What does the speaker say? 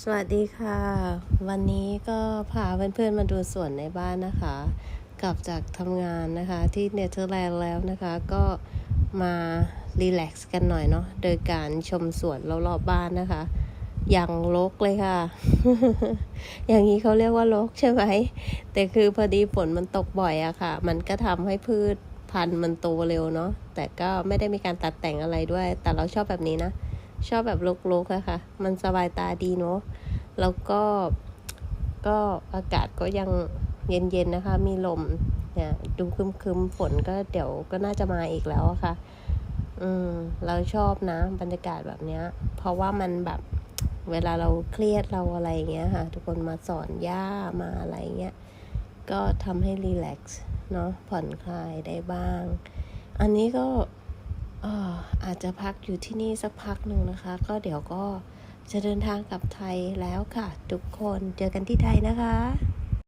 สวัสดีค่ะ วันนี้ก็พาเพื่อนๆมาดูสวนในบ้านนะคะ กลับจากทำงานนะคะที่เนเธอร์แลนด์แล้วนะคะ ก็มารีแลกซ์กันหน่อยเนาะโดยการชมสวนรอบๆบ้านนะคะ อย่างรกเลยค่ะ อย่างนี้เขาเรียกว่ารกใช่ไหม แต่คือพอดีฝนมันตกบ่อยอะค่ะ มันก็ทำให้พืชพันธุ์มันโตเร็วเนาะแต่ก็ไม่ได้มีการตัดแต่งอะไรด้วย แต่เราชอบแบบนี้นะ ชอบแบบรกๆอะค่ะ มันสบายตาดีเนาะ แล้วก็ก็อากาศก็ยังเย็นๆนะคะ มีลมเนี่ยดูคึมๆฝนก็เดี๋ยวก็น่าจะมาอีกแล้วอะค่ะ อืม เราชอบนะ บรรยากาศแบบเนี้ย เพราะว่ามันแบบเวลาเราเครียดเราอะไรเงี้ยค่ะ ทุกคนมาสอนย่ามาอะไรเงี้ย ก็ทำให้รีแลกซ์เนาะผ่อนคลายได้บ้าง อันนี้ก็ อออาจจะพักอยู่ที่นี่สักพักหนึ่งนะคะ ก็เดี๋ยวก็จะเดินทางกลับไทยแล้วค่ะ ทุกคนเจอกันที่ไทยนะคะ